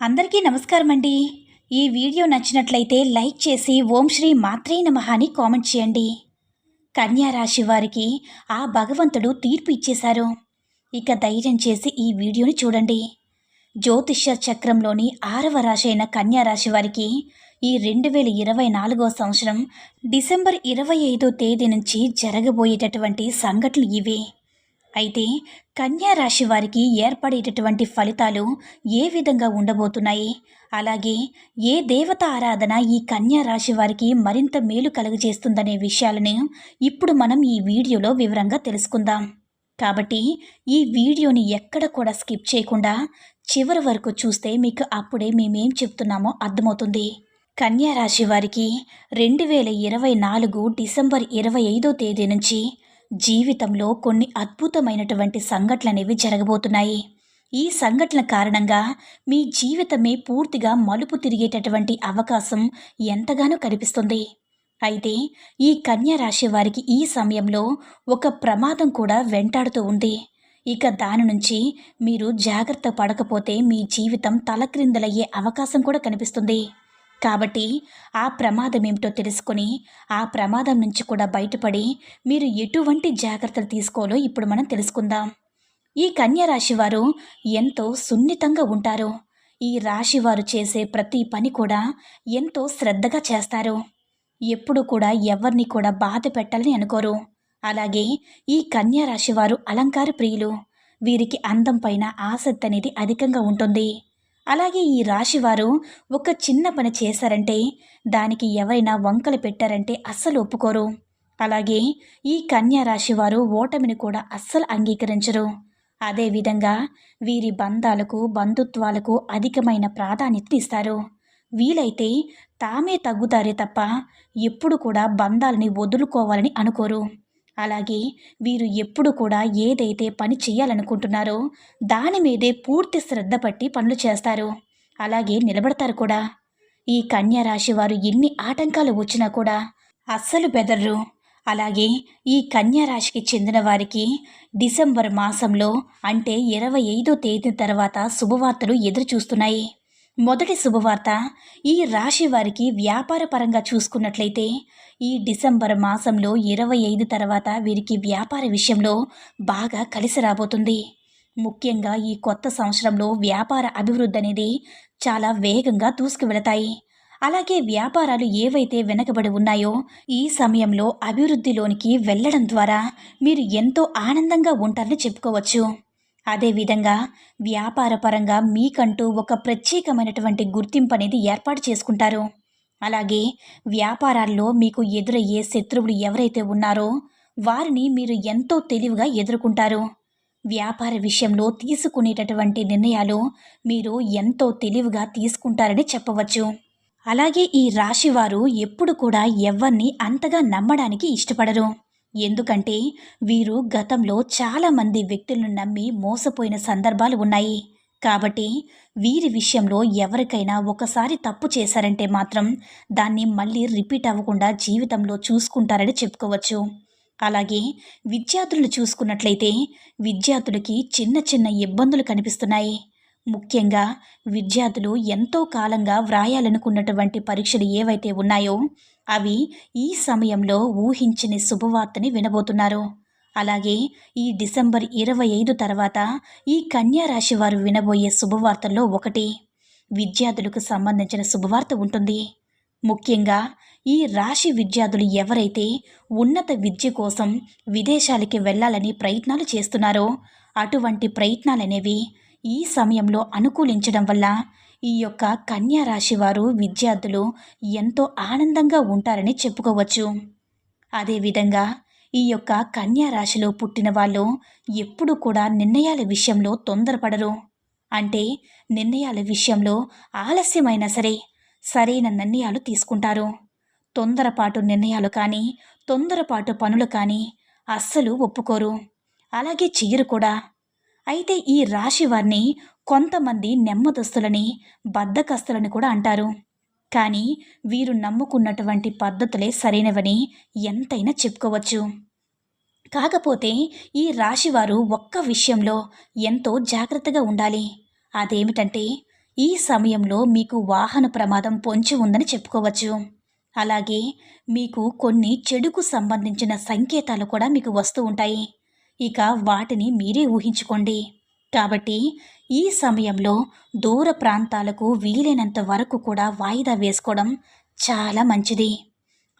అందరికీ నమస్కారం అండి ఈ వీడియో నచ్చినట్లయితే లైక్ చేసి ఓం శ్రీ మాత్రే నమః అని కామెంట్ చేయండి. కన్యారాశి వారికి ఆ భగవంతుడు తీర్పు ఇచ్చేశారు. ఇక ధైర్యం చేసి ఈ వీడియోని చూడండి. జ్యోతిష్య చక్రంలోని ఆరవ రాశి అయిన కన్యా రాశి వారికి ఈ రెండు వేల ఇరవై నాలుగో సంవత్సరం డిసెంబర్ ఇరవై ఐదో తేదీ నుంచి జరగబోయేటటువంటి సంఘటనలు ఇవే. అయితే కన్యా రాశి వారికి ఏర్పడేటటువంటి ఫలితాలు ఏ విధంగా ఉండబోతున్నాయి? అలాగే ఏ దేవత ఆరాధన ఈ కన్యా రాశి వారికి మరింత మేలు కలుగజేస్తుందనే విషయాలను ఇప్పుడు మనం ఈ వీడియోలో వివరంగా తెలుసుకుందాం. కాబట్టి ఈ వీడియోని ఎక్కడ కూడా స్కిప్ చేయకుండా చివరి వరకు చూస్తే మీకు అప్పుడే మేమేం చెప్తున్నామో అర్థమవుతుంది. కన్యా రాశి వారికి రెండు వేల ఇరవై నాలుగు డిసెంబర్ ఇరవై ఐదో తేదీ నుంచి జీవితంలో కొన్ని అద్భుతమైనటువంటి సంఘటనలు అనేవి జరగబోతున్నాయి. ఈ సంఘటన కారణంగా మీ జీవితమే పూర్తిగా మలుపు తిరిగేటటువంటి అవకాశం ఎంతగానో కనిపిస్తుంది. అయితే ఈ కన్యా రాశి వారికి ఈ సమయంలో ఒక ప్రమాదం కూడా వెంటాడుతూ ఉంది. ఇక దాని నుంచి మీరు జాగ్రత్త పడకపోతే మీ జీవితం తలక్రిందలయ్యే అవకాశం కూడా కనిపిస్తుంది. కాబట్టి ఆ ప్రమాదం ఏమిటో తెలుసుకొని ఆ ప్రమాదం నుంచి కూడా బయటపడి మీరు ఎటువంటి జాగ్రత్తలు తీసుకోవాలో ఇప్పుడు మనం తెలుసుకుందాం. ఈ కన్యారాశి వారు ఎంతో సున్నితంగా ఉంటారు. ఈ రాశి వారు చేసే ప్రతి పని కూడా ఎంతో శ్రద్ధగా చేస్తారు. ఎప్పుడు కూడా ఎవరిని కూడా బాధ పెట్టాలని అనుకోరు. అలాగే ఈ కన్యారాశి వారు అలంకార ప్రియులు. వీరికి అందం పైన ఆసక్తి అనేది అధికంగా ఉంటుంది. అలాగే ఈ రాశివారు ఒక చిన్న పని చేశారంటే దానికి ఎవరైనా వంకలు పెట్టారంటే అస్సలు ఒప్పుకోరు. అలాగే ఈ కన్యా రాశి వారు ఓటమిని కూడా అస్సలు అంగీకరించరు. అదేవిధంగా వీరి బంధాలకు బంధుత్వాలకు అధికమైన ప్రాధాన్యత ఇస్తారు. వీలైతే తామే తగ్గుతారే తప్ప ఎప్పుడు కూడా బంధాలని వదులుకోవాలని అనుకోరు. అలాగే వీరు ఎప్పుడు కూడా ఏదైతే పని చేయాలనుకుంటున్నారో దాని మీదే పూర్తి శ్రద్ధ పట్టి పనులు చేస్తారు. అలాగే నిలబడతారు కూడా. ఈ కన్యా రాశి వారు ఎన్ని ఆటంకాలు వచ్చినా కూడా అస్సలు బెదర్రు. అలాగే ఈ కన్యా రాశికి చెందిన వారికి డిసెంబర్ మాసంలో అంటే ఇరవై ఐదో తేదీ తర్వాత శుభవార్తలు ఎదురు చూస్తున్నాయి మొదటి శుభవార్త. ఈ రాశి వారికి వ్యాపార పరంగా చూసుకున్నట్లయితే ఈ డిసెంబర్ మాసంలో ఇరవై ఐదు తర్వాత వీరికి వ్యాపార విషయంలో బాగా కలిసి రాబోతుంది. ముఖ్యంగా ఈ కొత్త సంవత్సరంలో వ్యాపార అభివృద్ధి అనేది చాలా వేగంగా దూసుకువెళతాయి. అలాగే వ్యాపారాలు ఏవైతే వెనకబడి ఉన్నాయో ఈ సమయంలో అభివృద్ధిలోనికి వెళ్ళడం ద్వారా మీరు ఎంతో ఆనందంగా ఉంటారని చెప్పుకోవచ్చు. అదేవిధంగా వ్యాపారపరంగా మీకంటూ ఒక ప్రత్యేకమైనటువంటి గుర్తింపు అనేది ఏర్పాటు చేసుకుంటారు. అలాగే వ్యాపారాల్లో మీకు ఎదురయ్యే శత్రువులు ఎవరైతే ఉన్నారో వారిని మీరు ఎంతో తెలివిగా ఎదుర్కొంటారు. వ్యాపార విషయంలో తీసుకునేటటువంటి నిర్ణయాలు మీరు ఎంతో తెలివిగా తీసుకుంటారని చెప్పవచ్చు. అలాగే ఈ రాశివారు ఎప్పుడు కూడా ఎవరిని అంతగా నమ్మడానికి ఇష్టపడరు. ఎందుకంటే వీరు గతంలో చాలామంది వ్యక్తులను నమ్మి మోసపోయిన సందర్భాలు ఉన్నాయి. కాబట్టి వీరి విషయంలో ఎవరికైనా ఒకసారి తప్పు చేశారంటే మాత్రం దాన్ని మళ్ళీ రిపీట్ అవ్వకుండా జీవితంలో చూసుకుంటారని చెప్పుకోవచ్చు. అలాగే విద్యార్థులను చూసుకున్నట్లయితే విద్యార్థులకి చిన్న చిన్న ఇబ్బందులు కనిపిస్తున్నాయి. ముఖ్యంగా విద్యార్థులు ఎంతో కాలంగా వ్రాయాలనుకున్నటువంటి పరీక్షలు ఏవైతే ఉన్నాయో అవి ఈ సమయంలో ఊహించని శుభవార్తని వినబోతున్నారు. అలాగే ఈ డిసెంబర్ ఇరవై ఐదు తర్వాత ఈ కన్యా రాశి వారు వినబోయే శుభవార్తల్లో ఒకటి. విద్యార్థులకు సంబంధించిన శుభవార్త ఉంటుంది. ముఖ్యంగా ఈ రాశి విద్యార్థులు ఎవరైతే ఉన్నత విద్య కోసం విదేశాలకి వెళ్ళాలని ప్రయత్నాలు చేస్తున్నారో అటువంటి ప్రయత్నాలనేవి ఈ సమయంలో అనుకూలించడం వల్ల ఈ యొక్క కన్యా రాశి వారు విద్యార్థులు ఎంతో ఆనందంగా ఉంటారని చెప్పుకోవచ్చు. అదేవిధంగా ఈ యొక్క కన్యా రాశిలో పుట్టిన వాళ్ళు ఎప్పుడు కూడా నిర్ణయాల విషయంలో తొందరపడరు. అంటే నిర్ణయాల విషయంలో ఆలస్యమైనా సరే సరైన నిర్ణయాలు తీసుకుంటారు. తొందరపాటు నిర్ణయాలు కానీ తొందరపాటు పనులు కానీ అస్సలు ఒప్పుకోరు. అలాగే చెయ్యరు కూడా. అయితే ఈ రాశి వారిని కొంతమంది నెమ్మదస్తులని బద్ధకస్తులని కూడా అంటారు. కానీ వీరు నమ్ముకున్నటువంటి పద్ధతులే సరైనవని ఎంతైనా చెప్పుకోవచ్చు. కాకపోతే ఈ రాశివారు ఒక్క విషయంలో ఎంతో జాగ్రత్తగా ఉండాలి. అదేమిటంటే ఈ సమయంలో మీకు వాహన ప్రమాదం పొంచి ఉందని చెప్పుకోవచ్చు. అలాగే మీకు కొన్ని చెడుకు సంబంధించిన సంకేతాలు కూడా మీకు వస్తూ ఉంటాయి. ఇక వాటిని మీరే ఊహించుకోండి. కాబట్టి ఈ సమయంలో దూర ప్రాంతాలకు వీలైనంత వరకు కూడా వాయిదా వేసుకోవడం చాలా మంచిది.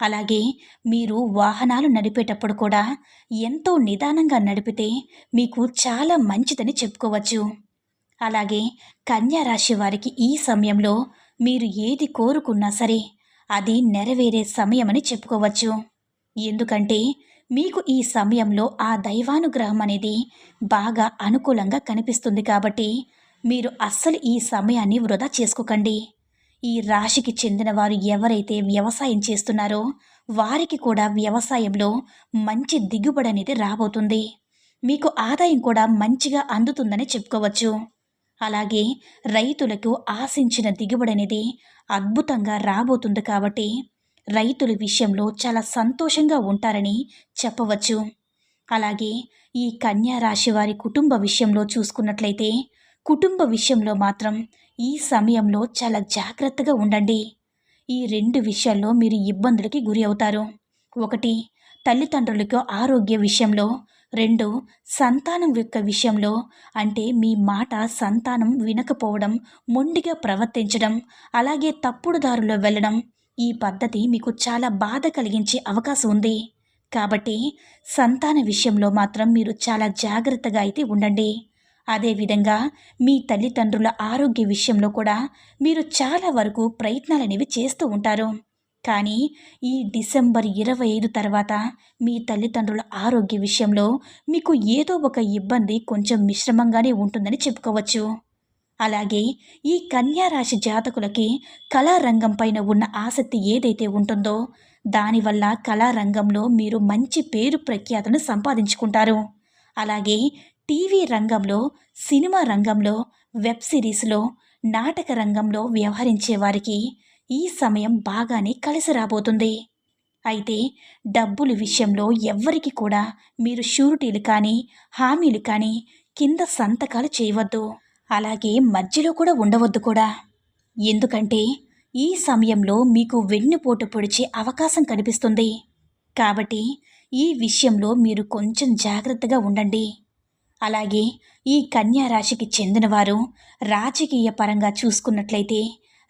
అలాగే మీరు వాహనాలు నడిపేటప్పుడు కూడా ఎంతో నిదానంగా నడిపితే మీకు చాలా మంచిదని చెప్పుకోవచ్చు. అలాగే కన్యారాశి వారికి ఈ సమయంలో మీరు ఏది కోరుకున్నా సరే అది నెరవేరే సమయమని చెప్పుకోవచ్చు. ఎందుకంటే మీకు ఈ సమయంలో ఆ దైవానుగ్రహం అనేది బాగా అనుకూలంగా కనిపిస్తుంది కాబట్టి మీరు అస్సలు ఈ సమయాన్ని వృధా చేసుకోకండి. ఈ రాశికి చెందిన వారు ఎవరైతే వ్యవసాయం చేస్తున్నారో వారికి కూడా వ్యవసాయంలో మంచి దిగుబడి అనేది రాబోతుంది. మీకు ఆదాయం కూడా మంచిగా అందుతుందని చెప్పుకోవచ్చు. అలాగే రైతులకు ఆశించిన దిగుబడి అనేది అద్భుతంగా రాబోతుంది కాబట్టి రైతుల విషయంలో చాలా సంతోషంగా ఉంటారని చెప్పవచ్చు. అలాగే ఈ కన్యా రాశి వారి కుటుంబ విషయంలో చూసుకున్నట్లయితే కుటుంబ విషయంలో మాత్రం ఈ సమయంలో చాలా జాగ్రత్తగా ఉండండి. ఈ రెండు విషయాల్లో మీరు ఇబ్బందులకి గురి అవుతారు. ఒకటి తల్లిదండ్రులకు ఆరోగ్య విషయంలో. రెండు సంతానం యొక్క విషయంలో. అంటే మీ మాట సంతానం వినకపోవడం మొండిగా ప్రవర్తించడం అలాగే తప్పుడు దారిలో వెళ్ళడం ఈ పద్ధతి మీకు చాలా బాధ కలిగించే అవకాశం ఉంది. కాబట్టి సంతాన విషయంలో మాత్రం మీరు చాలా జాగ్రత్తగా అయితే ఉండండి. అదేవిధంగా మీ తల్లిదండ్రుల ఆరోగ్య విషయంలో కూడా మీరు చాలా వరకు ప్రయత్నాలు అనేవి చేస్తూ ఉంటారు. కానీ ఈ డిసెంబర్ ఇరవై ఐదు తర్వాత మీ తల్లిదండ్రుల ఆరోగ్య విషయంలో మీకు ఏదో ఒక ఇబ్బంది కొంచెం మిశ్రమంగానే ఉంటుందని చెప్పుకోవచ్చు. అలాగే ఈ కన్యా రాశి జాతకులకి కళారంగం పైన ఉన్న ఆసక్తి ఏదైతే ఉంటుందో దానివల్ల కళారంగంలో మీరు మంచి పేరు ప్రఖ్యాతను సంపాదించుకుంటారు. అలాగే టీవీ రంగంలో సినిమా రంగంలో వెబ్ సిరీస్లో నాటక రంగంలో వ్యవహరించే వారికి ఈ సమయం బాగానే కలిసి రాబోతుంది. అయితే డబ్బుల విషయంలో ఎవ్వరికి కూడా మీరు షూరిటీలు కానీ హామీలు కానీ కింద సంతకాలు చేయవద్దు. అలాగే మధ్యలో కూడా ఉండవద్దు కూడా. ఎందుకంటే ఈ సమయంలో మీకు వెన్నుపోటు పొడిచే అవకాశం కనిపిస్తుంది. కాబట్టి ఈ విషయంలో మీరు కొంచెం జాగ్రత్తగా ఉండండి. అలాగే ఈ కన్యా రాశికి చెందినవారు రాజకీయ పరంగా చూసుకున్నట్లయితే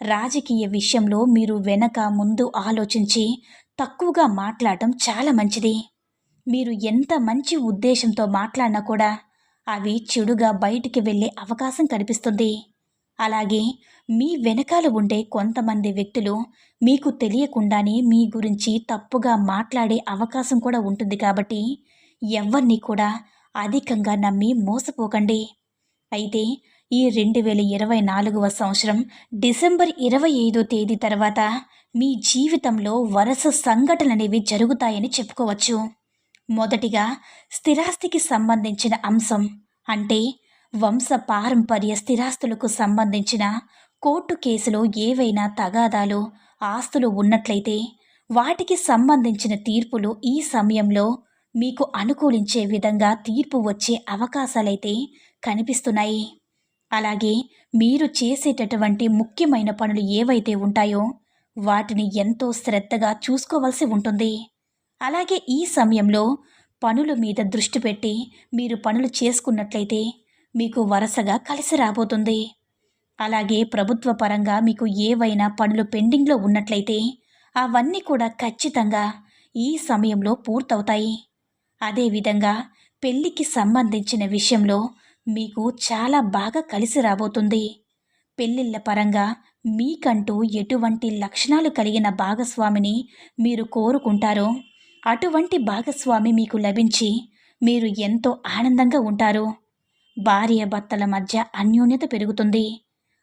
రాజకీయ విషయంలో మీరు వెనక ముందు ఆలోచించి తక్కువగా మాట్లాడటం చాలా మంచిది. మీరు ఎంత మంచి ఉద్దేశంతో మాట్లాడినా కూడా అవి చెడుగా బయటికి వెళ్ళే అవకాశం కనిపిస్తుంది. అలాగే మీ వెనకాల ఉండే కొంతమంది వ్యక్తులు మీకు తెలియకుండానే మీ గురించి తప్పుగా మాట్లాడే అవకాశం కూడా ఉంటుంది కాబట్టి ఎవరిని కూడా అధికంగా నమ్మి మోసపోకండి. అయితే ఈ రెండు వేల ఇరవై నాలుగవ సంవత్సరం డిసెంబర్ ఇరవై ఐదో తేదీ తర్వాత మీ జీవితంలో వరుస సంఘటనలు అనేవి జరుగుతాయని చెప్పుకోవచ్చు. మొదటిగా స్థిరాస్తికి సంబంధించిన అంశం అంటే వంశ పారంపర్య స్థిరాస్తులకు సంబంధించిన కోర్టు కేసులో ఏవైనా తగాదాలు ఆస్తులు ఉన్నట్లయితే వాటికి సంబంధించిన తీర్పులు ఈ సమయంలో మీకు అనుకూలించే విధంగా తీర్పు వచ్చే అవకాశాలైతే కనిపిస్తున్నాయి. అలాగే మీరు చేసేటటువంటి ముఖ్యమైన పనులు ఏవైతే ఉంటాయో వాటిని ఎంతో శ్రద్ధగా చూసుకోవాల్సి ఉంటుంది. అలాగే ఈ సమయంలో పనుల మీద దృష్టి పెట్టి మీరు పనులు చేసుకున్నట్లయితే మీకు వరుసగా కలిసి రాబోతుంది. అలాగే ప్రభుత్వ పరంగా మీకు ఏవైనా పనులు పెండింగ్లో ఉన్నట్లయితే అవన్నీ కూడా ఖచ్చితంగా ఈ సమయంలో పూర్తవుతాయి. అదేవిధంగా పెళ్ళికి సంబంధించిన విషయంలో మీకు చాలా బాగా కలిసి రాబోతుంది. పెళ్ళిళ్ళ పరంగా మీకంటూ ఎటువంటి లక్షణాలు కలిగిన భాగస్వామిని మీరు కోరుకుంటారో అటువంటి భాగస్వామి మీకు లభించి మీరు ఎంతో ఆనందంగా ఉంటారు. భార్య భర్తల మధ్య అన్యోన్యత పెరుగుతుంది.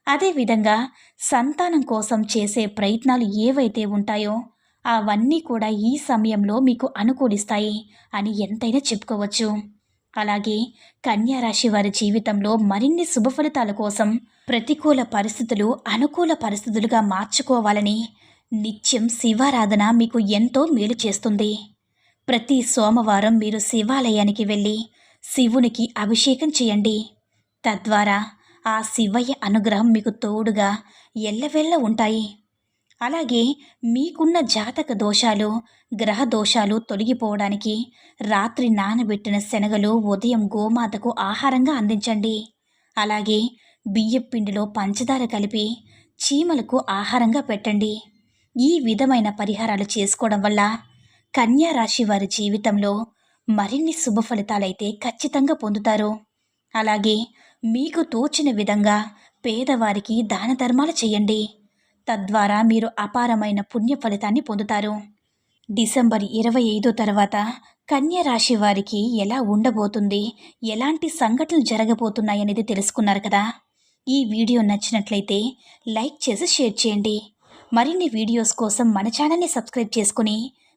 అదేవిధంగా సంతానం కోసం చేసే ప్రయత్నాలు ఏవైతే ఉంటాయో అవన్నీ కూడా ఈ సమయంలో మీకు అనుకూలిస్తాయి అని ఎంతైనా చెప్పుకోవచ్చు. అలాగే కన్యారాశి వారి జీవితంలో మరిన్ని శుభ ఫలితాల కోసం ప్రతికూల పరిస్థితులు అనుకూల పరిస్థితులుగా మార్చుకోవాలని నిత్యం శివారాధన మీకు ఎంతో మేలు చేస్తుంది. ప్రతి సోమవారం మీరు శివాలయానికి వెళ్ళి శివునికి అభిషేకం చేయండి. తద్వారా ఆ శివయ్య అనుగ్రహం మీకు తోడుగా ఎల్లవెల్ల ఉంటాయి. అలాగే మీకున్న జాతక దోషాలు గ్రహ దోషాలు తొలగిపోవడానికి రాత్రి నానబెట్టిన శనగలు ఉదయం గోమాతకు ఆహారంగా అందించండి. అలాగే బియ్యం పిండిలో పంచదార కలిపి చీమలకు ఆహారంగా పెట్టండి. ఈ విధమైన పరిహారాలు చేసుకోవడం వల్ల కన్యా రాశి వారి జీవితంలో మరిన్ని శుభ ఫలితాలైతే ఖచ్చితంగా పొందుతారు. అలాగే మీకు తోచిన విధంగా పేదవారికి దాన ధర్మాలు చేయండి. తద్వారా మీరు అపారమైన పుణ్య ఫలితాన్ని పొందుతారు. డిసెంబర్ ఇరవై ఐదు తర్వాత కన్యా రాశి వారికి ఎలా ఉండబోతుంది ఎలాంటి సంఘటనలు జరగబోతున్నాయనేది తెలుసుకున్నారు కదా? ఈ వీడియో నచ్చినట్లయితే లైక్ చేసి షేర్ చేయండి. మరిన్ని వీడియోస్ కోసం మన ఛానల్ని సబ్స్క్రైబ్ చేసుకుని